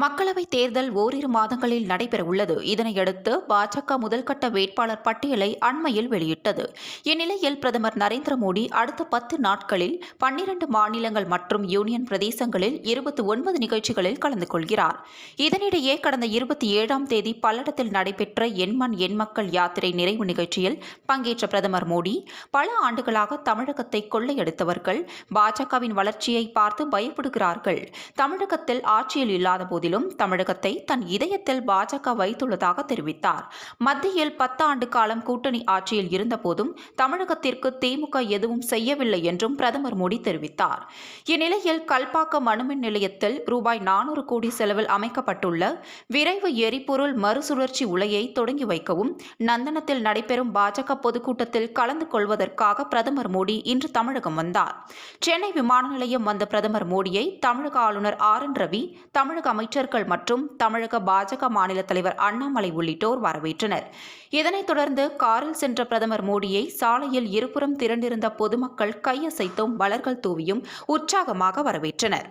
மக்களவைத் தேர்தல் ஓரிரு மாதங்களில் நடைபெறவுள்ளது. இதனையடுத்து பாஜக முதல்கட்ட வேட்பாளர் பட்டியலை அண்மையில் வெளியிட்டது. இந்நிலையில் பிரதமர் நரேந்திர மோடி அடுத்த பத்து நாட்களில் பன்னிரண்டு மாநிலங்கள் மற்றும் யூனியன் பிரதேசங்களில் இருபத்தி ஒன்பது நிகழ்ச்சிகளில் கலந்து கொள்கிறார். இதனிடையே கடந்த இருபத்தி ஏழாம் தேதி பல்லடத்தில் நடைபெற்ற எண்மண் எண்மக்கள் யாத்திரை நிறைவு நிகழ்ச்சியில் பங்கேற்ற பிரதமர் மோடி பல ஆண்டுகளாக தமிழகத்தை கொள்ளையடித்தவர்கள் பாஜகவின் வளர்ச்சியை பார்த்து பயப்படுகிறார்கள். தமிழகத்தில் ஆட்சியில் இல்லாத போதிலும் தமிழகத்தை தன் இதயத்தில் பாஜக வைத்துள்ளதாக தெரிவித்தார். மத்தியில் பத்து ஆண்டு காலம் கூட்டணி ஆட்சியில் இருந்தபோதும் தமிழகத்திற்கு திமுக எதுவும் செய்யவில்லை என்றும் பிரதமர் மோடி தெரிவித்தார். இந்நிலையில் கல்பாக்கம் அணுமின் நிலையத்தில் ரூபாய் நானூறு கோடி செலவில் அமைக்கப்பட்டுள்ள விரைவு எரிபொருள் மறுசுழற்சி உலையை தொடங்கி வைக்கவும் நந்தனத்தில் நடைபெறும் பாஜக பொதுக்கூட்டத்தில் கலந்து கொள்வதற்காக பிரதமர் மோடி இன்று தமிழகம் வந்தார். சென்னை விமான நிலையம் வந்த பிரதமர் மோடியை தமிழக ஆளுநர் ஆர் என் ரவி தமிழக அமைச்சர் அமைச்சர்கள் மற்றும் தமிழக பாஜக மாநில தலைவர் அண்ணாமலை உள்ளிட்டோர் வரவேற்றனர். இதனைத் தொடர்ந்து காரில் சென்ற பிரதமர் மோடியை சாலையில் இருபுறம் திரண்டிருந்த பொதுமக்கள் கையசைத்தும் மலர்கள் தூவியும் உற்சாகமாக வரவேற்றனர்.